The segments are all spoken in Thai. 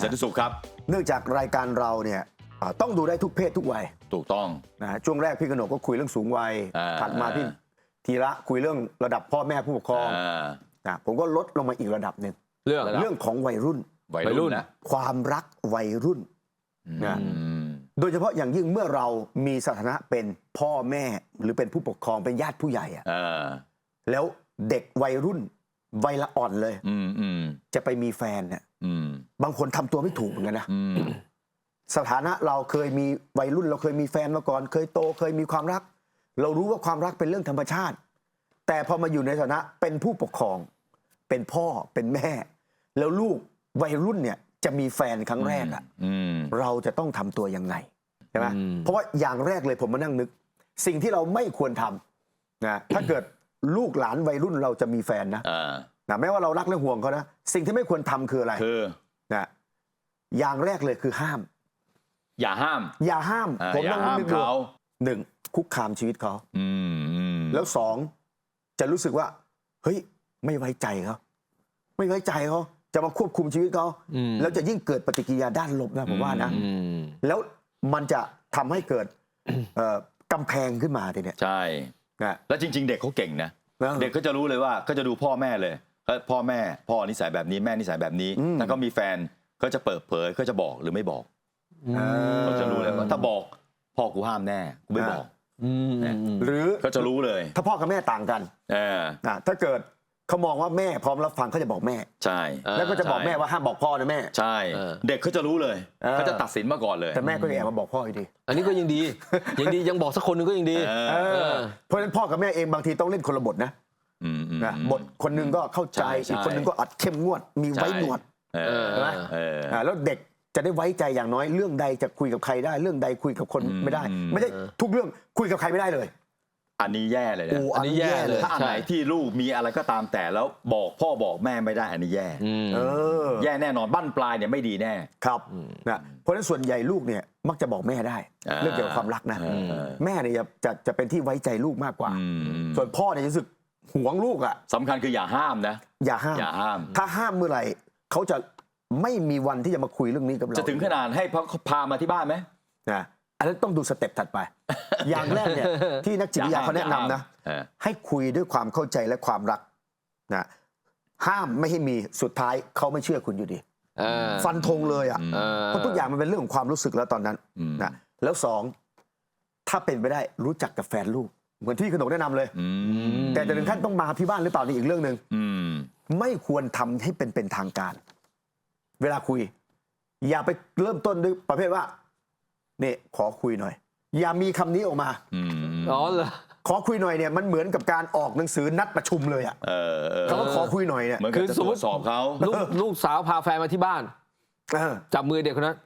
ครับคุณสันติสุขครับ เนื่องจากรายการเราเนี่ยอ่าต้องดูได้ทุกเพศทุกวัย ถูกต้องนะฮะช่วงแรกพี่กนกก็คุยเรื่องสูงวัยอ่าถัดมาพี่ธีระคุยเรื่องระดับพ่อแม่ผู้ปกครองอ่านะผมก็ลดลงมาอีกระดับหนึ่งเรื่องเรื่องของวัยรุ่นวัยวัยรุ่รุ่นนนะความรักวัยรุ่นนะอืมโดยเฉพาะอย่างยิ่งเมื่อเรามีสถานะเป็นพ่อแม่หรือเป็นผู้ปกครองเป็นญาติผู้ใหญ่อะอ่าแล้วเด็กวัยรุ่นวัยละอ่อนเลยอืมอืมจะไปมีแฟนเนี่ยอืม บางคนทำตัวไม่ถูกเหมือนกันนะอืมสถานะเราเคยมีวัยรุ่น เราเคยมีแฟนมาก่อน เคยโตเคยมีความรัก เรารู้ว่าความรักเป็นเรื่องธรรมชาติ แต่พอมาอยู่ในฐานะเป็นผู้ปกครอง เป็นพ่อเป็นแม่ แล้วลูกวัยรุ่นเนี่ยจะมีแฟนครั้งแรกอะอืมเราจะต้องทำตัวยังไงใช่ไหมอืมเพราะว่าอย่างแรกเลยผมมานั่งนึก สิ่งที่เราไม่ควรทำนะถ้าเกิดลูกหลานวัยรุ่นเราจะมีแฟนนะอ่านะแม้ว่าเรารักและห่วงเขานะสิ่งที่ไม่ควรทำคืออะไรคือนะ อย่างแรกเลยคือห้าม อย่าห้าม อย่าห้ามอ่าผมอย่านั่งห้ามนึกดูเขา หนึ่งคุกคามชีวิตเขา อืมอืมแล้วสองจะรู้สึกว่า เฮ้ย ไม่ไว้ใจเขาไม่ไว้ใจเขาจะมาควบคุมชีวิตเขาอืมแล้วจะยิ่งเกิดปฏิกิริยาด้านลบนะผมว่านะ อืม แล้วมันจะทำให้เกิดเอ่อกำแพงขึ้นมาทีเนี้ยใช่ นะแล้วจริง ๆ เด็กเขาเก่งนะนะเด็กก็จะรู้เลยว่าก็จะดูพ่อแม่เลยเอ้ยพ่อแม่ พ่อนิสัยแบบนี้แม่นิสัยแบบนี้อืม ถ้าเขามีแฟน ก็จะเปิดเผยก็จะบอกหรือไม่บอกอ่าเขาจะรู้เลยว่าถ้าบอกพ่อกูห้ามแน่กูไม่บอก อืมอืมอืม หรือเขาจะรู้เลยถ้าพ่อกับแม่ต่างกันเออนะถ้าเกิดเขามองว่าแม่พร้อมรับฟังเขาจะบอกแม่ ใช่เออแล้วก็จะบอกใช่ แม่ว่าห้ามบอกพ่อนะแม่ ใช่ เออ เด็กเขาจะรู้เลยเออ เขาจะตัดสินมาก่อนเลยแต่แม่ก็จะแอบมาบอกพ่ออยู่ดีอันนี้ก็ยังดียังดียังบอกสักคนหนึงก็ยังดี เอเอออเพราะฉะนั้นพ่อกับแม่เองบางทีต้องเล่นคนละบทนะอืมอืม นะบทคนหนึงก็เข้าใจใช่ใช่อีกคนหนึงก็อัดเข้มงวดมีไว้หนวด เออเออเออ อ่าแล้วเด็กจะได้ไว้ใจอย่างน้อยเรื่องใดจะคุยกับใครได้ เรื่องใดคุยกับคนอืมไม่ได้อืมไม่ใช่ทุกเรื่องคุยกับใครไม่ได้เลย อันนี้แย่เลยนะโอ้อันนี้แย่เลย ถ้าอันไหนที่ลูกมีอะไรก็ตามแต่แล้วบอกพ่อบอกแม่ไม่ได้อันนี้แย่อืมเออแย่แน่นอนบ้านปลายเนี่ยไม่ดีแน่ ครับนะเพราะฉะนั้นส่วนใหญ่ลูกเนี่ยมักจะบอกแม่ได้ อ่าเรื่องเกี่ยวกับความรักนะเออแม่เนี่ยจะจะจะเป็นที่ไว้ใจลูกมากกว่า อืมส่วนพ่อเนี่ยจะรู้สึกหวงลูกอะสำคัญคืออย่าห้ามนะ อย่าห้าม อย่าห้าม ถ้าห้ามเมื่อไหร่ เขาจะไม่มีวันที่จะมาคุยเรื่องนี้กับเราจะถึงขนาดให้พาพามาที่บ้านไหมนะอันนั้นต้องดูสเต็ปถัดไป อย่างแรกเนี่ยที่นักจิตวิทยาเขาแนะนำนะเออให้คุยด้วยความเข้าใจและความรักนะห้ามไม่ให้มีสุดท้ายเขาไม่เชื่อคุณอยู่ดีเออฟันธงเลยอะอืมเออเพราะทุกอย่างมันเป็นเรื่องของความรู้สึกแล้วตอนนั้นอืมนะแล้วสองถ้าเป็นไปได้รู้จักกับแฟนลูก เหมือนที่ขนมแนะนำเลยอืมแต่จะถึงขั้นต้องมาที่บ้านหรือเปล่านี่อีกเรื่องหนึ่งอืม ไม่ควรทำให้เป็นเป็นทางการ เวลาคุย อย่าไปเริ่มต้นด้วยประเภทว่าเนี่ยขอคุยหน่อย อย่ามีคำนี้ออกมาอืมอ๋อเหรอขอคุยหน่อยเนี่ยมันเหมือนกับการออกหนังสือนัดประชุมเลยอะเออเออคำว่าขอคุยหน่อยเนี่ยเหมือนกับจะตรวจสอบเขาลูกลูกสาวพาแฟนมาที่บ้านเออจับมือเด็กคนนั้น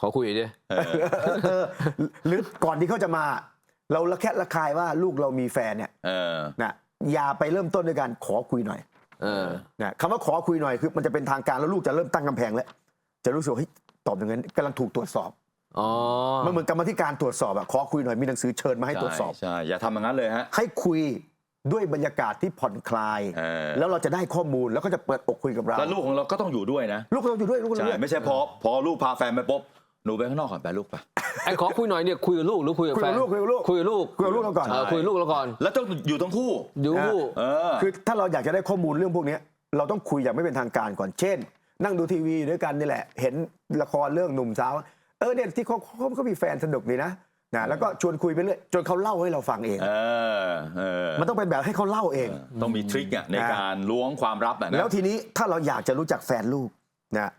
ขอคุยหน่อยดิเออเออหรือก่อนที่เขาจะมา เราละแคะระคายว่าลูกเรามีแฟนเนี่ยเออนะอย่าไปเริ่มต้นด้วยการขอคุยหน่อย เออนะคำว่าขอคุยหน่อยคือมันจะเป็นทางการแล้วลูกจะเริ่มตั้งกำแพงแล้ว จะรู้สึกว่าเฮ้ยตอบอย่างนั้นกำลังถูกตรวจสอบอ๋อมันเหมือนกรรมาธิการตรวจสอบอะขอคุยหน่อยมีหนังสือเชิญมาให้ตรวจสอบใช่ใช่อย่าทำอย่างนั้นเลยฮะให้คุยด้วยบรรยากาศที่ผ่อนคลายเออแล้วเราจะได้ข้อมูลแล้วก็จะเปิดอกคุยกับเราแล้วลูกของเราก็ต้องอยู่ด้วยนะ ลูกเราอยู่ด้วยลูกเราอใช่ยู่ด้วยไม่ใช่พอพอลูกพาแฟนไปปุ๊บ หนูไปข้างนอกก่อนไปลูกไปไอ้ขอคุยหน่อยเนี่ยคุยกับลูกหรือคุยกับคุยแฟกับนลูกคุยกับลูก คุยกับลูกคุยกับลูกเราก่อน เออคุยกับลูกเราก่อนแล้วต้องอยู่ทั้งคู่ดูอะเออ คือถ้าเราอยากจะได้ข้อมูลเรื่องพวกเนี้ยเราต้องคุยอย่างไม่เป็นทางการก่อนเช่น นั่งดูทีวีด้วยกันนี่แหละ เห็นละครเรื่องหนุ่มสาวเออเนี่ยที่เขาเขาเขามีแฟนสนุกดีนะนะแล้วก็ชวนคุยไปเรื่อยจนเขาเล่าให้เราฟังเอง เออเออมันต้องเป็นแบบให้เขาเล่าเอง ต้องมีทริคอะในการล้วงความลับอะนะแล้วทีนี้ถ้าเราอยากจะรู้จักแฟนลูกนะ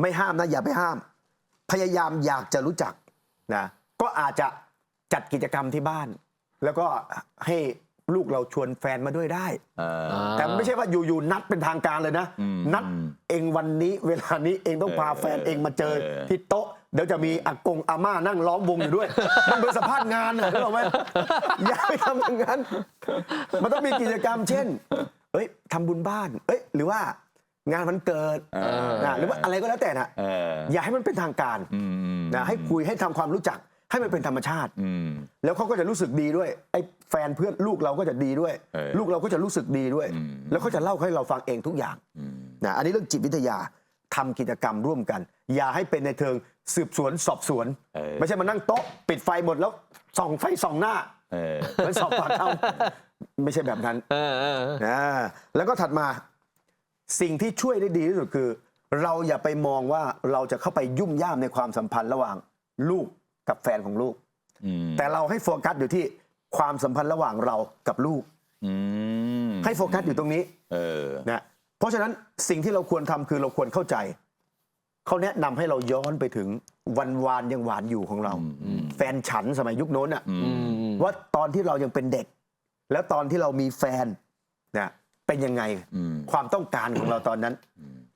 ไม่ห้ามนะอย่าไปห้าม พยายามอยากจะรู้จักนะก็อาจจะจัดกิจกรรมที่บ้าน แล้วก็ให้ลูกเราชวนแฟนมาด้วยได้ เออ แต่ไม่ใช่ว่าอยู่ๆนัดเป็นทางการเลยนะ อืมนัดอืมเองวันนี้เวลานี้เองต้องพาเออแฟนเองมาเจอเออ ที่โต๊ะ เดี๋ยวจะมีอากงอาม่านั่งล้อมวงอยู่ด้วย มันเป็นสภาพงานเหรอรู้ไหมอย่าไปทำอย่างนั้น มันต้องมีกิจกรรมเช่น เอ้ยทำบุญบ้าน เอ้ย หรือว่า งานวันเกิดเออนะหรือว่าอะไรก็แล้วแต่นะเอออย่าให้มันเป็นทางการอืมนะให้คุยให้ทำความรู้จักให้มันเป็นธรรมชาติอืมแล้วเขาก็จะรู้สึกดีด้วยไอ้แฟนเพื่อนลูกเราก็จะดีด้วยเออลูกเราก็จะรู้สึกดีด้วยอืมแล้วเขาจะเล่าให้เราฟังเองทุกอย่างอืมนะอันนี้เรื่องจิตวิทยาทำกิจกรรมร่วมกัน อย่าให้เป็นในเชิงสืบสวนสอบสวนเออไม่ใช่มานั่งโต๊ะ ปิดไฟหมดแล้วส่องไฟส่องหน้าเออเหมือนสอบปากคำไม่ใช่แบบนั้นเออเออนะแล้วก็ถัดมา สิ่งที่ช่วยได้ดีที่สุดคือ เราอย่าไปมองว่าเราจะเข้าไปยุ่มย่ามในความสัมพันธ์ระหว่างลูกกับแฟนของลูกอืมแต่เราให้โฟกัสอยู่ที่ความสัมพันธ์ระหว่างเรากับลูกอืมให้โฟกัสอยู่ตรงนี้เออนะเพราะฉะนั้นสิ่งที่เราควรทำคือเราควรเข้าใจเขาแนะนำให้เราย้อนไปถึงวันวานยังหวานอยู่ของเรา แฟนฉันสมัยยุคโน้นอะอือืมว่าตอนที่เรายังเป็นเด็ก แล้วตอนที่เรามีแฟนนะ เป็นยังไงอืมความต้องการของเราตอนนั้น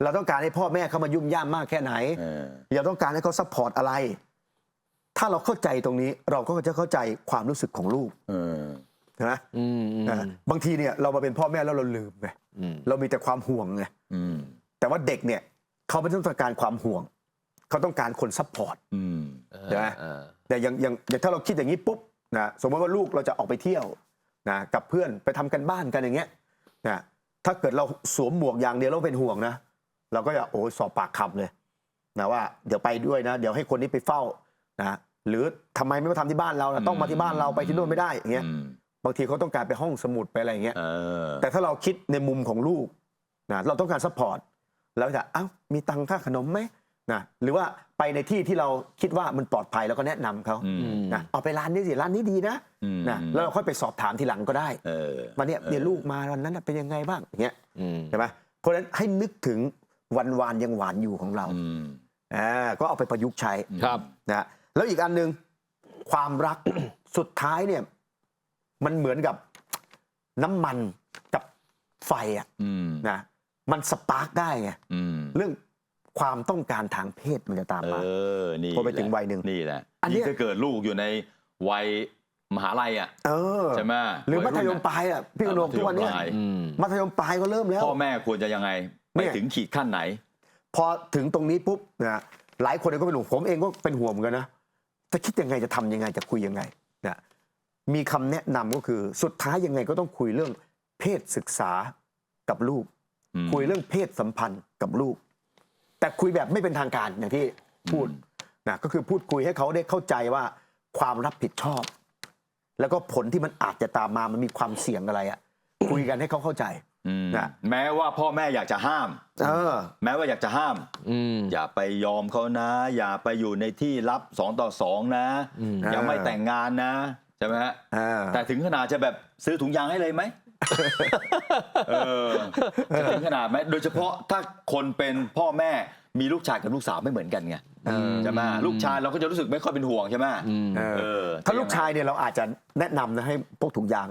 เราต้องการให้พ่อแม่เขามายุ่มย่ามมากแค่ไหนเออเราต้องการให้เขาซัพพอร์ตอะไร ถ้าเราเข้าใจตรงนี้ เราก็จะเข้าใจความรู้สึกของลูกเออใช่ไหมอืมอืมนะบางทีเนี่ยเรามาเป็นพ่อแม่แล้วเราลืมไงอืมเรามีแต่ความห่วงไงอืมแต่ว่าเด็กเนี่ยเขาไม่ต้องการความห่วงเขาต้องการคนซัพพอร์ตอืมใช่ไหมเออแต่อย่างอย่างอย่างถ้าเราคิดอย่างนี้ปุ๊บนะสมมติว่าลูกเราจะออกไปเที่ยวนะกับเพื่อนไปทำกันบ้านกันอย่างเงี้ย นะถ้าเกิดเราสวมหมวกอย่างเดียวเราเป็นห่วงนะเราก็จะโอ้ยสอบปากคำเลยนะว่าเดี๋ยวไปด้วยนะ เดี๋ยวให้คนนี้ไปเฝ้านะหรือทำไมไม่มาทำที่บ้านเรานะต้องมาที่บ้านเราไปที่โน่นไม่ได้อย่างเงี้ยอืมบางทีเขาต้องการไปห้องสมุดไปอะไรอย่างเงี้ยเออแต่ถ้าเราคิดในมุมของลูกนะเราต้องการซัพพอร์ตเราจะเอ้ามีตังค่าขนมไหม นะหรือว่าไปในที่ที่เราคิดว่ามันปลอดภัยเราก็แนะนำเขาอืมนะเอาไปร้านนี้สิร้านนี้ดีนะอืมนะแล้วเราค่อยไปสอบถามทีหลังก็ได้เออมาเนี่ยเดี๋ยวลูกมาวันนั้นน่ะเป็นยังไงบ้างอย่างเงี้ยอืมใช่ไหมเพราะฉะนั้นให้นึกถึงวันวานยังหวานอยู่ของเราอืมอ่าก็เอาไปประยุกต์ใช้ ครับ นะแล้วอีกอันหนึ่งความรัก สุดท้ายเนี่ย มันเหมือนกับน้ำมันกับไฟอะอืมนะมันสปาร์กได้ไงอืม เรื่อง ความต้องการทางเพศมันจะตามเอมาอนี่พอไปถึงแหละวัยหนึ่งนี่แหละอันเนี้ยิ่ยงถ้าเกิดลูกอยู่ในวัยมหาลัยอะเออใช่ไหมหรือมัวัธรุ่นยมปลายอะพี่กนกทุกวันเนี้ยมัธยมปลายอืมมัธยมปลายก็เริ่มแล้ว พ่อแม่ควรจะยังไง ไปเนี่ย ถึงขีดขั้นไหน พอถึงตรงนี้ปุ๊บนะหลายคนก็เป็นห่วงผมเองก็เป็นห่วงเหมือนกันนะจะคิดยังไงจะทำยังไงจะคุยยังไงนะมีคำแนะนำก็คือสุดท้ายยังไงก็ต้องคุยเรื่องเพศศึกษากับลูก อืม คุยเรื่องเพศสัมพันธ์กับลูก แต่คุยแบบไม่เป็นทางการอย่างที่พูดนะก็คือพูดคุยให้เขาได้เข้าใจว่าความรับผิดชอบ แล้วก็ผลที่มันอาจจะตามมามันมีความเสี่ยงอะไรอะคุยกันให้เขาเข้าใจอืมนะแม้ว่าพ่อแม่อยากจะห้ามเออ แม้ว่าอยากจะห้ามอืมอย่าไปยอมเขานะ อย่าไปอยู่ในที่รับสองต่อสองนะอืมยังไม่แต่งงานนะใช่ไหมฮะอ่าแต่ถึงขนาดจะแบบซื้อถุงยางให้เลยไหม เออจะถึงขนาดไหมโดยเฉพาะถ้าคนเป็นพ่อแม่มีลูกชายกับลูกสาวไม่เหมือนกันไงเออใช่ไหมลูกชายเราก็จะรู้สึกไม่ค่อยเป็นห่วงใช่ไหมอืมเออเออถ้าลูกชายเนี่ยเราอาจจะแนะนำนะให้พวกถุงยาง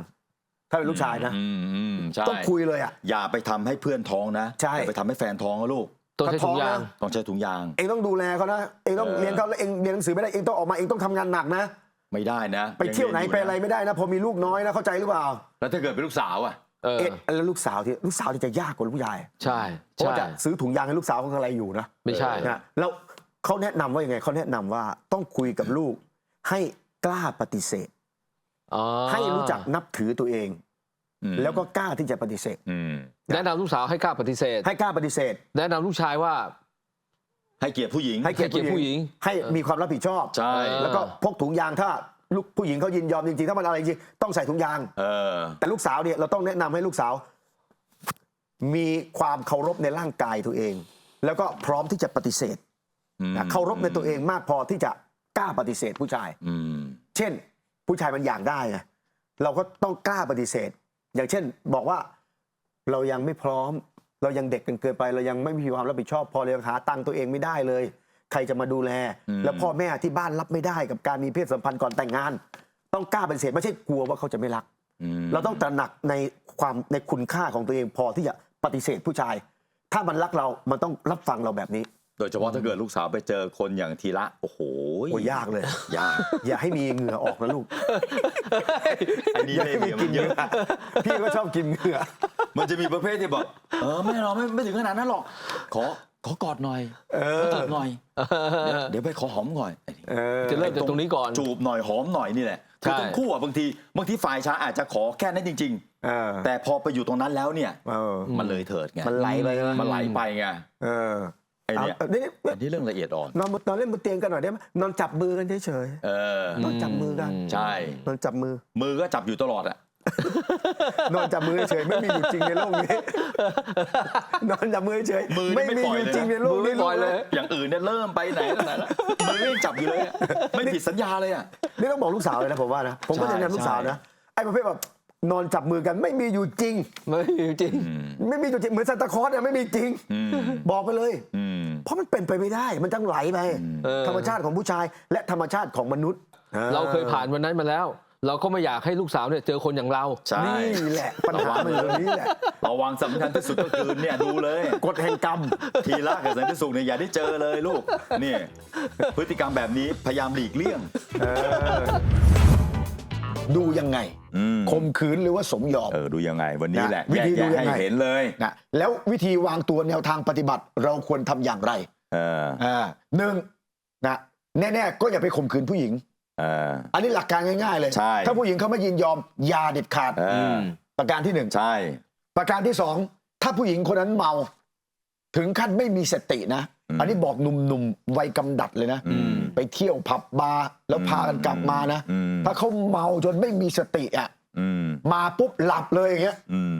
ถ้าเป็นลูกชายนะอืมอืมใช่ต้องคุยเลยอะ อย่าไปทำให้เพื่อนท้องนะใช่ อย่าไปทำให้แฟนท้องนะลูกต้องใช้ถุงยาง ต้องใช้ถุงยาง เองต้องดูแลเขานะ เองต้องเออเรียนเขาแล้วเองเรียนหนังสือไม่ได้เองต้องออกมาเองต้องทำงานหนักนะ ไม่ได้นะไปเที่ยวไหนงไปรีอะไรยู่ไม่ได้นะพอมีลูกน้อยนะเข้าใจหรือเปล่า แล้วถ้าเกิดเป็นลูกสาวอะเออเอ๊ะแล้วลูกสาวที่ลูกสาวที่จะยากกว่าลูกชายใช่เพราะใช่ ว่าจะซื้อถุงยางให้ลูกสาวเขาอะไรอยู่นะไม่ใช่ นะแล้วเขาแนะนำว่ายังไงเขาแนะนำว่าต้องคุยกับลูกให้กล้าปฏิเสธ อ๋อให้รู้จักนับถือตัวเอง อืมแล้วก็กล้าที่จะปฏิเสธ อืม แนะนำลูกสาวให้กล้าปฏิเสธ ให้กล้าปฏิเสธ แนะนำลูกชายว่า ให้เกียรติผู้หญิง ให้เกียรติให้เกียรติผู้หญิงให้มีความรับผิดชอบใช่เออแล้วก็พกถุงยางถ้าลูกผู้หญิงเขายินยอมจริงๆถ้ามันอะไรจริงๆต้องใส่ถุงยาง เออ แต่ลูกสาวเนี่ยเราต้องแนะนำให้ลูกสาว มีความเคารพในร่างกายตัวเอง แล้วก็พร้อมที่จะปฏิเสธอืมนะเคารพในตัวเองมากพอที่จะกล้าปฏิเสธผู้ชาย อืม เช่น ผู้ชายมันอยากได้ไงเราก็ต้องกล้าปฏิเสธ อย่างเช่น บอกว่าเรายังไม่พร้อม เรายังเด็กกันเกินไปเรายังไม่มีความรับผิดชอบ พอเลยหาตังค์ตัวเองไม่ได้เลย ใครจะมาดูแลอืมแล้วพ่อแม่ที่บ้านรับไม่ได้กับการมีเพศสัมพันธ์ก่อนแต่งงาน ต้องกล้าปฏิเสธไม่ใช่กลัวว่าเขาจะไม่รักอืมเราต้องตระหนักในความในคุณค่าของตัวเองพอที่จะปฏิเสธผู้ชาย ถ้ามันรักเรา มันต้องรับฟังเราแบบนี้ โดยเฉพาะถ้าเกิดลูกสาวไปเจอคนอย่างทีละ โอ้โหโอ้ยยากเลย ยาก อย่าให้มีเหงื่อออกนะลูกอันนี้อย่าเล่ให้ห์เหมีลี่ยมกิมันนเหเยงื่อะอพี่ก็ชอบกินเหงื่อมันจะมีประเภทที่บอกเออไม่หรอกไม่ไม่ถึงขนาดนั้นหรอก ขอขอกอดหน่อยเอขออจูบหน่อยเดี๋ยวเดี๋ยวไปขอหอมก่อนเออจะเริ่มจากตรงนี้ก่อนจูบหน่อยหอมหน่อยนี่แหละคือใช่ทั้งคู่อะบางทีบางทีฝ่ายชายอาจจะขอแค่นั้นจริงเออๆแต่พอไปอยู่ตรงนั้นแล้วเนี่ยเออมันเลยเถิดไงมันไหลไปใช่ไหมมันไหลไปไงเออ ไอ้เนี่ยเอานี่อันนี้เรื่องละเอียดอ่อน นอนนอนเล่นบนเตียงกันหน่อยได้ไหมนอนจับมือกันเฉยเออ ๆนอนจับมือกันใช่ นอนจับมือ มือก็จับอยู่ตลอดอะนอนจับมือเฉยๆไม่มีอยู่จริงในโลกนี้ นอนจับมือเฉยๆมือนี่ไม่ไม่มีปล่อยอยู่เลยจริงในนะโลกมือไม่นี้ปล่อยเลย อย่างอื่นเนี่ยเริ่มไปไหนตั้งไหนแล้วมือยังจับอยู่เลยอะไม่ผิดสัญญาเลยอะ นี่ต้องบอกลูกสาวเลยนะผมว่านะผมก็ใช่จะแนะนำลูกสาวนะไอ้ประเภทแบบ นอนจับมือกันไม่มีอยู่จริง ไม่จริง ไม่มีอยู่จริงเหมือนซานตาคลอสเนี่ยไม่มีจริงอืมบอกไปเลยอืมเพราะมันเป็นไปไม่ได้ มันต้องไหลไปเออ ธรรมชาติของผู้ชาย และธรรมชาติของมนุษย์เราเคยผ่านวันนั้นมาแล้ว เราก็ไม่อยากให้ลูกสาวเนี่ยเจอคนอย่างเรา ใช่นี่แหละ ปัญหามันอยู่ตรงนี้แหละระวังสำคัญที่สุดก็คือเนี่ยดูเลย กฎแห่งกรรม ทีละกับสันติสุขเนี่ยอย่าได้เจอเลยลูก นี่ พฤติกรรมแบบนี้พยายามหลีกเลี่ยง ดูยังไงอืมข่มขืนหรือว่าสมยอม เออดูยังไง วันนี้นะแหละวิธีแยกดูแยะยังไงให้เห็นเลยนะแล้ววิธีวางตัวแนวทางปฏิบัติเราควรทำอย่างไรเอออ่าหนึ่งนะแน่ๆก็อย่าไปข่มขืนผู้หญิง เออ อันนี้หลักการง่ายๆเลย ใช่ ถ้าผู้หญิงเขาไม่ยินยอมอย่าเด็ดขาด เอออประการที่หนึ่งใช่ประการที่สองถ้าผู้หญิงคนนั้นเมา ถึงขั้นไม่มีสตินะ อันนี้บอกหนุ่มๆวัยกำดัดเลยนะอืมไปเที่ยวผับบาร์แล้วพากันกลับมานะอืมถ้าเขาเมาจนไม่มีสติอะอืมมาปุ๊บหลับเลยอย่างเงี้ยอืม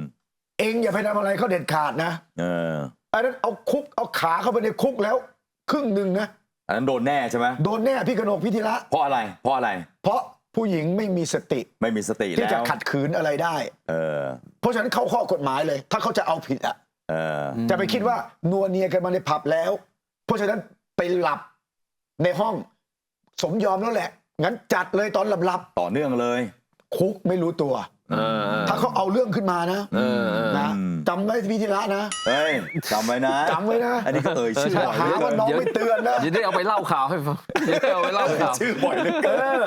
เองอย่าไปทำอะไรเขาเด็ดขาดนะเอออันนั้นเอาคุกเอาขาเข้าไปในคุกแล้ว ครึ่งหนึ่งนะอันนั้นโดนแน่ใช่ไหมโดนแน่พี่กนกพิธีละเพราะอะไร เพราะอะไร เพราะผู้หญิงไม่มีสติ ไม่มีสติที่แล้จะวขัดขืนอะไรได้ เออ เพราะฉะนั้นเข้าข้อกฎหมายเลย ถ้าเขาจะเอาผิดอะเออจะไปคิดว่านัวเนียกันมาในผับแล้ว เพราะฉะนั้นไปหลับในห้องสมยอมแล้วแหละ งั้นจัดเลยตอนหลับต่อเนื่องเลยๆคุกไม่รู้ตัว เออถ้าเขาเอาเรื่องขึ้นมานะเออเออนะอืมจำไว้พี่ธีระนะ เฮ้ยจำไว้นะจำไว้นะ อันนี้ก็เอ่ยชื่อเออบ่อยหาเหลือว่าเกินน้องไม่เตือนนะ จะได้เอาไปเล่าข่าวให้ฟังจะได้เอาไปเล่าข่าว ชื่อบ่อยเหลยเออ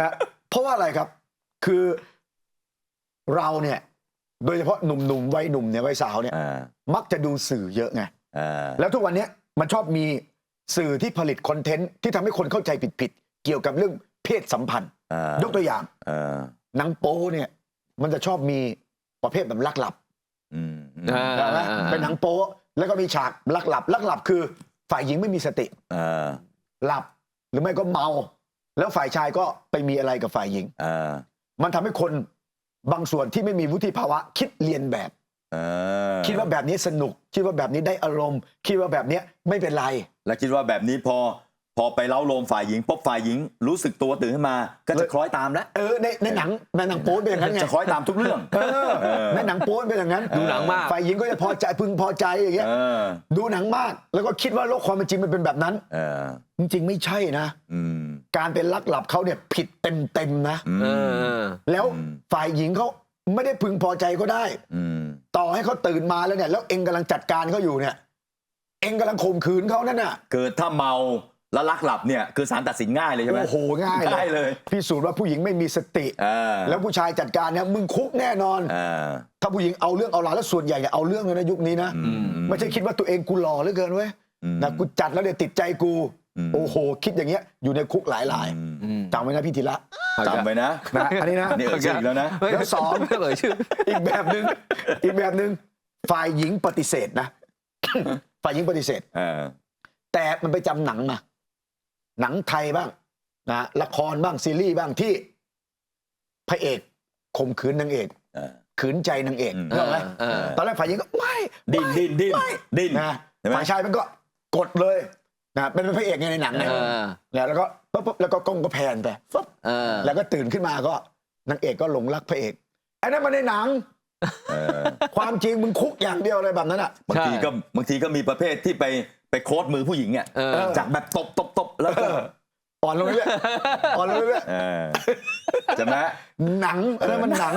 นะเพราะว่าอะไรครับ คือเราเนี่ย โดยเฉพาะหนุ่มๆวัยหนุ่มเนี่ยวัยสาวเนี่ย อ่ามักจะดูสื่อเยอะไง อ่าแล้วทุกวันเนี้ย มันชอบมีสื่อที่ผลิตคอนเทนต์ที่ทำให้คนเข้าใจผิดๆเกี่ยวกับเรื่องเพศสัมพันธ์ อ่ายกตัวอย่างอ่าหนังโป๊เนี่ยมันจะชอบมีประเภทแบบลักหลับอืมอืมอ่าใช่ไหมเป็นหนังโป๊แล้วก็มีฉากลักหลับลักหลับคือฝ่ายหญิงไม่มีสติ อ่าหลับหรือไม่ก็เมา แล้วฝ่ายชายก็ไปมีอะไรกับฝ่ายหญิง อ่ามันทำให้คนบางส่วนที่ไม่มีวุฒิภาวะคิดเรียนแบบ อ่าคิดว่าแบบนี้สนุก คิดว่าแบบนี้ได้อารมณ์ คิดว่าแบบนี้ไม่เป็นไร แล้วคิดว่าแบบนี้พอพอไปเล้าโลมฝ่ายหญิงปุ๊บฝ่ายหญิง รู้สึกตัวตื่นขึ้นมา ก็จะคล้อยตามแล้วเออในในหนังในหนังโป๊เป็นอย่างนั้นไงจะคล้อยตามทุกเรื่อง เออในหนังโป๊เป็นอย่างนั้นดูหนังมาก ฝ่ายหญิงก็จะพอใจพึงพอใจอย่างเงี้ยเออดูหนังมาก แล้วก็คิดว่าโลกความเป็นจริงมันเป็นแบบนั้น เออจริงๆไม่ใช่นะ อืมการเป็นลักหลับเขาเนี่ยผิดเต็มๆนะ อืมเออเออแล้วอืม ฝ่ายหญิงเขาไม่ได้พึงพอใจก็ได้ อืมต่อ ให้เขาตื่นมาแล้วเนี่ย แล้วเองกำลังจัดการเขาอยู่เนี่ย เองกำลังข่มขืนเขานั่นน่ะคือถ้าเมาแล้วลักหลับเนี่ยคือสารตัดสินง่ายเลยใช่ไหมโอ้โหง่ายง่ายเลยพิสูจน์ว่าผู้หญิงไม่มีสติ เออแล้วผู้ชายจัดการเนี่ยมึงคุกแน่นอน เออ ถ้าผู้หญิงเอาเรื่องเอาราวแล้วส่วนใหญ่เนี่ยเอาเรื่องเลยนะยุคนี้นะอืม ไม่ใช่คิดว่าตัวเองกูหล่อเหลือเกินเว้ยอืม นะกูจัดแล้วเดี๋ยวติดใจกูอืม โอ้โห คิดอย่างเงี้ยอยู่ในคุกหลายหลายๆอืมอืมจำไว้นะพี่ธีระจำไว้นะนะอันนี้นะนี่เอ่ยชื่ออีกแล้วนะเฮ้ยแล้วสองไม่เลยชื่ออีกแบบหนึ่งอีกแบบหนึ่งฝ่ายหญิงปฏิเสธนะฝ่ายหญิงปฏิเสธเออแต่มันไปจำหนังมาหนังไทยบ้างนะละครบ้างซีรีส์บ้างที่พระเอกข่มขืนนางเอกเออขืนใจนางเอกอืมเข้าใจไหมเออตอนแรกฝ่ายหญิงก็ไม่ดิ้นดิ้นดิ้นไม่ดิ้นนะใช่ไหมฝ่ายชายมันก็กดเลย นะเป็นพระเอกไงในหนังเนี่ยเออแล้วแล้วก็ปุ๊บปุ๊บแล้วก็กล้องก็แพนไปปุ๊บเออแล้วก็ตื่นขึ้นมาก็นางเอกก็หลงรักพระเอกไอ้นั่นมันในหนัง เออความจริงมึงคุกอย่างเดียวเลยแบบนั้นอะ บางทีก็บางทีก็มีประเภทที่ไปไปโค้ดมือผู้หญิงเนี่ยเออ จากแบบตบตบตบแล้วก็อ่อนลงเรื่อยๆอ่อนลงเรื่อยเออใช่ไหมๆหนังอันนั้นมันหนัง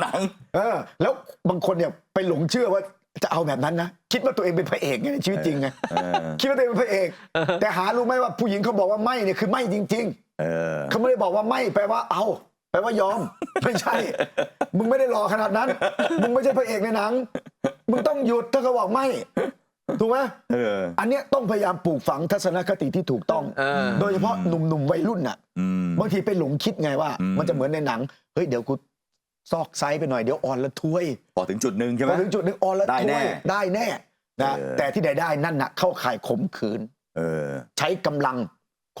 หนัง เออ แล้วบางคนเนี่ยไปหลงเชื่อว่า จะเอาแบบนั้นนะ คิดว่าตัวเองเป็นพระเอกไงในชีวิตจริงไงเออคิดว่าตัวเองเป็นพระเอก แต่หารู้ไหมว่าผู้หญิงเขาบอกว่าไม่เนี่ยคือไม่จริงเออๆเขาไม่ได้บอกว่าไม่แปลว่าเอาแปลว่ายอม ไม่ใช่ มึงไม่ได้รอขนาดนั้น มึงไม่ใช่พระเอกในหนัง มึงต้องหยุดถ้าเขาบอกไม่ถูกไหมเอออันเนี้ยต้องพยายามปลูกฝังทัศนคติที่ถูกต้องเออโดยเฉพาะหนุ่มๆวัยรุ่นน่ะอืมบางทีไปหลงคิดไงว่าอืมมันจะเหมือนในหนัง เฮ้ยเดี๋ยวกู ซอกไซส์ไปหน่อยเดี๋ยวอ่อนละถ้วยพอถึงจุดหนึ่งใช่ไหพมอถึงจุดหนึ่งอ่อนละได้ถ้แน่วยได้แน่นะเออแต่ที่ใดได้นั่นนะเข้าข่ายข่มขืนเออใช้กำลัง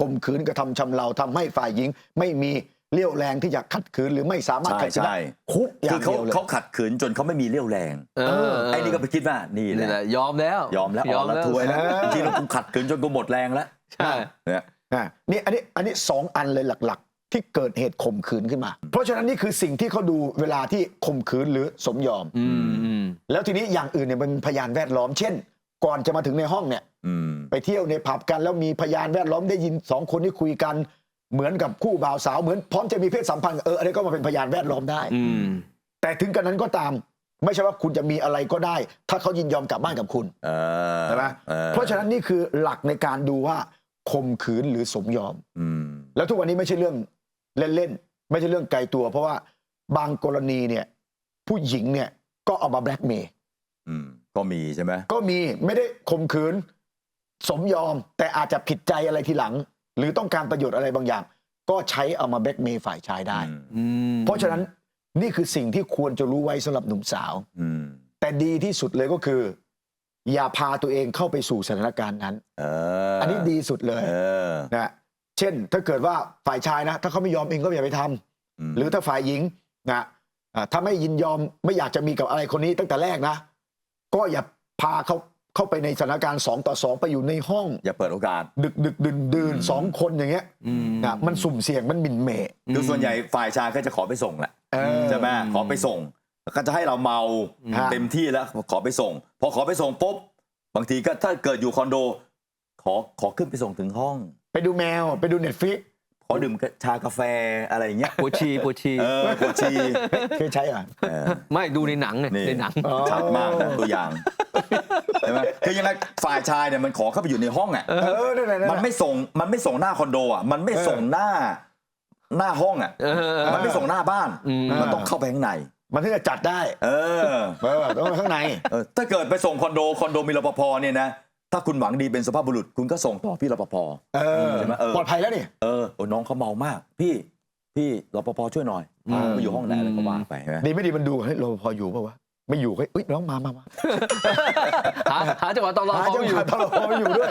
ข่มขืนกระทำชำเราทำให้ฝ่ายหญิง ไม่มีเลี้ยวแรงที่จะขัดขืนหรือไม่สามารถใช่ขัดขืนใช่ได้คุกอคืย่าองเขาเดียวเลยเขาขัดขืนจนเขาไม่มีเรี่ยวแรงเออไอ้นี่ก็ไปคิดว่านี่นี่แหแหละละยอมแล้ว ยอมแล้วยอ่ออมนละแล้วทวยแล้วเออจริงๆแล้วกูขัดขืนจนกูหมดแรงแล้วใช่เนี่ยอะนี่อันนี้อันนี้สองอันเลยหลักๆ ที่เกิดเหตุข่มขืนขึ้นมา เพราะฉะนั้นนี่คือสิ่งที่เขาดูเวลาที่ข่มขืนหรือสมยอม อืมอืมแล้วทีนี้อย่างอื่นเนี่ยมันพยานแวดล้อม เช่น ก่อนจะมาถึงในห้องเนี่ย อืมไปเที่ยวในผับกันแล้วมีพยานแวดล้อมได้ยินสองคนที่คุยกัน เหมือนกับคู่บ่าวสาวเหมือนพร้อมจะมีเพศสัมพันธ์เอออันนี้ก็มาเป็นพยานแวดล้อมได้ อืมแต่ถึงกันนั้นก็ตาม ไม่ใช่ว่าคุณจะมีอะไรก็ได้ ถ้าเขายินยอมกลับบ้านกับคุณ เออใช่ไหม ออเพราะฉะนั้นนี่คือหลักในการดูว่าข่มขืนหรือสมยอม อืมแล้วทุกวันนี้ไม่ใช่เรื่อง เล่นๆ ไม่ใช่เรื่องไกลตัว เพราะว่าบางกรณีเนี่ย ผู้หญิงเนี่ยก็เอามาแบล็กเมย์อืมก็มีใช่ไหมก็มีไม่ได้ข่มขืน สมยอมแต่อาจจะผิดใจอะไรทีหลัง หรือต้องการประโยชน์อะไรบางอย่าง ก็ใช้เอามาแบล็กเมย์ฝ่ายชายได้ อืมอืมเพราะฉะนั้นนี่คือสิ่งที่ควรจะรู้ไว้สำหรับหนุ่มสาว อืมแต่ดีที่สุดเลยก็คือ อย่าพาตัวเองเข้าไปสู่สถานการณ์นั้น เอออัอันนี้ดีสุดเลยเออ นะ เช่น ถ้าเกิดว่าฝ่ายชายนะ ถ้าเขาไม่ยอมเองก็อย่าไปทำมหรือถ้าฝ่ายหญิงนะอ่าถ้าไม่ยินยอมไม่อยากจะมีกับอะไรคนนี้ตั้งแต่แรกนะ ก็อย่าพาเขาเข้าไปในสถานการณ์สองต่อสองไปอยู่ในห้อง อย่าเปิดโอกาส ดึกดึกดื่นดื่นอืมสองคนอย่างเงี้ยอืมนะมันสุ่มเสี่ยงมันหมิ่นเหม่คือส่วนใหญ่ฝ่ายชายก็จะขอไปส่งแหละเออใช่ไหมขอไปส่งแล้วก็จะให้เราเมาฮะเต็มที่แล้วขอไปส่ง พอขอไปส่งปุ๊บบางทีก็ถ้าเกิดอยู่คอนโด ขอขอขึ้นไปส่งถึงห้องไป ดูแมวไปดูเน็ตฟิกขอดื่มชากาแฟอะไรอย่างเงี้ยปวดชีปวดชีเออปวดชีเคยใช้อะเออ ไม่ดูในหนังไงนี่ ในหนังอ๋อชัดมากนะตัวอย่างใช่ไหมคือยังไงฝ่ายชายเนี่ยมันขอเข้าไปอยู่ในห้องอะเออนั่นแหละนั่นแหมันละไม่ส่งมันไม่ส่งหน้าคอนโดอะมันไม่ส่งหน้า หน้าห้องอะเออ มันไม่ส่งหน้าบ้าน อืม มันต้องเข้าไปข้างใน มันถึงจะจัดได้เออ เออต้องไปข้างใน เออถ้าเกิดไปส่งคอนโดคอนโดมีรปภเนี่ยนะ ถ้าคุณหวังดีเป็นสุภาพบุรุษคุณก็ส่งต่อพี่รปภเออใช่ไหมเออปลอดภัยแล้วนี่ เออโอ้น้องเขาเมามาก พี่พี่รปภช่วยหน่อยอืมเขาอยู่ห้องไหนอะไรก็ว่าไปใช่ไหมดีไม่ดีมันดูเฮ้ยเราพออยู่ป่าวะไม่อยู่เฮ้ยเอ้ยน้องมามามาหาหาจังหวะตอนรอหาเขาจังอหยู่ วะตลอดไม่อยู่ด้วย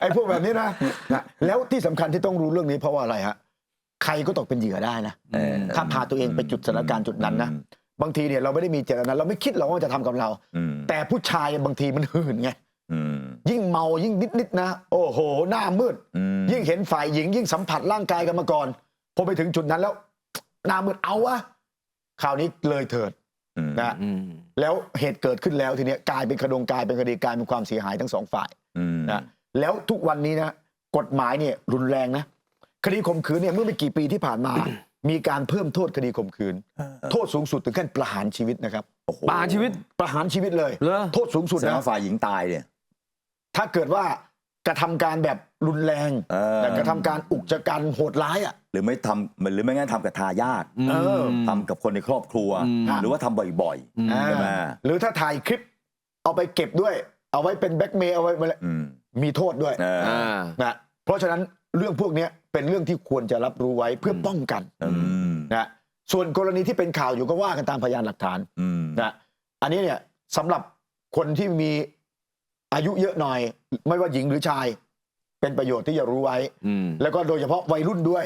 ไอ้พวกแบบนี้นะนะแล้วที่สำคัญที่ต้องรู้เรื่องนี้เพราะว่าอะไรฮะใครก็ตกเป็นเหยื่อได้นะเออ ถ้าพาตัวเองไปจุดสถานการณ์จุดนั้นนะอืมบางทีเนี่ยเราไม่ได้มีเจตนาเราไม่คิดหรอกว่าจะทำกับเรา อืมแต่ผู้ชายบางทีมันหื่นไงอืมยิ่ง เมายิ่งนิดๆนะ โอ้โห หน้ามืดอืมยิ่งเห็นฝ่ายหญิง ยิ่งสัมผัสร่างกายกันมาก่อนพอไปถึงจุดนั้นแล้ว หน้ามืดเอาวะคราวนี้เลยเถิดอืมนะอืมแล้วเหตุเกิดขึ้นแล้วทีเนี้ยกลายเป็นขดงกลายเป็นคดีกลายเป็นความเสียหายทั้งสองฝ่ายอืมนะแล้วทุกวันนี้นะกฎหมายเนี่ยรุนแรงนะคดีข่มขืนเนี่ยเมื่อไม่กี่ปีที่ผ่านมา มีการเพิ่มโทษคดีข่มขืน โทษสูงสุดถึงขั้นประหารชีวิตนะครับโอ้โหปาชีวิตประหารชีวิตเลยเหรอโทษสูงสุดแสดงนะว่าฝ่ายหญิงตายเนี่ย ถ้าเกิดว่ากระทำการแบบรุนแรงเออ แต่กระทำการอุกชะกันโหดร้ายอะ หรือไม่ทำหรือไม่งั้นทำกับทายาทเออ ทำกับคนในครอบครัว อืม หรือว่าทำบ่อยอืมอ่าใช่ไหมหรือถ้าถ่ายคลิป เอาไปเก็บด้วย เอาไว้เป็นแบ็กเมย์เอาไว้ๆอืมมีโทษด้วยเอออ่านะเพราะฉะนั้นเรื่องพวกเนี้ยเป็นเรื่องที่ควรจะรับรู้ไว้เพื่อป้องกันอืมนะส่วนกรณีที่เป็นข่าวอยู่ก็ว่ากันตามพยานหลักฐานอืมนะอันนี้เนี่ยสำหรับคนที่มี อายุเยอะหน่อย ไม่ว่าหญิงหรือชาย เป็นประโยชน์ที่จะรู้ไว้ อืม แล้วก็โดยเฉพาะวัยรุ่นด้วย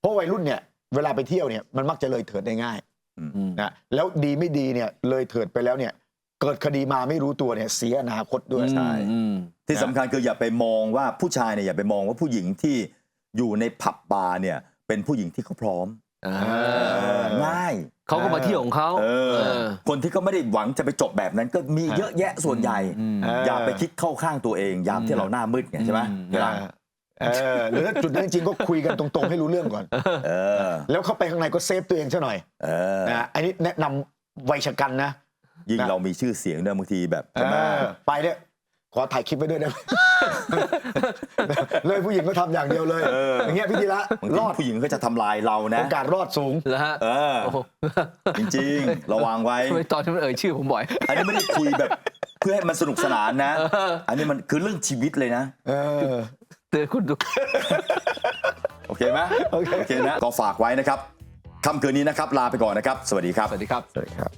เพราะวัยรุ่นเนี่ยเวลาไปเที่ยวเนี่ยมันมักจะเลยเถิดได้ง่ายอืม นะแล้วดีไม่ดีเนี่ยเลยเถิดไปแล้วเนี่ย เกิดคดีมาไม่รู้ตัวเนี่ยเสียอนาคตด้วย ใช่ อืม ที่สำคัญคืออย่าไปมองว่าผู้ชายเนี่ยอย่าไปมองว่าผู้หญิงที่อยู่ในผับบาร์เนี่ยเป็นผู้หญิงที่เขาพร้อมอ่า เออง่าย เขาก็มาเที่ยวของเขาเออเออคนที่เขาไม่ได้หวังจะไปจบแบบนั้นก็มีเยอะแยะส่วนใหญ่อืมเอออย่าไปคิดเข้าข้างตัวเอง ยามที่เราหน้ามืดไงใช่ไหมอืมเวลาเออหรือถ้าจุดนั้นจริงๆก็คุยกันตรงๆให้รู้เรื่องก่อน เออ แล้วเข้าไปข้างในก็เซฟตัวเองซะหน่อยเออ นะอันนี้แนะนำวัยชะกันนะ ยิ่งนะเรามีชื่อเสียงเนี่ยบางทีแบบเอใช่ไหมอไปเนี่ย ขอถ่ายคลิปไว้ด้วยได้ไหม เลยผู้หญิงก็ทำอย่างเดียวเลยอย่างเงี้ยพี่ธีระบางทีรอดผู้หญิงก็จะทำลายเรานะ โอกาสรอดสูง แล้วฮะเออ โอ้โหจริงๆ ระวังไว้ ทำไมตอนที่มันเอ่ยชื่อผมบ่อย อันนี้ไม่ได้คุยแบบ เพื่อให้มันสนุกสนานนะ อันนี้มันคือเรื่องชีวิตเลยนะ เออ เตือนคุณดู โอเคไหมโอเคโอเคนะ ก็ฝากไว้นะครับค่ำคืนนี้นะครับ ลาไปก่อนนะครับ สวัสดีครับ สวัสดีครับ สวัสดีครับ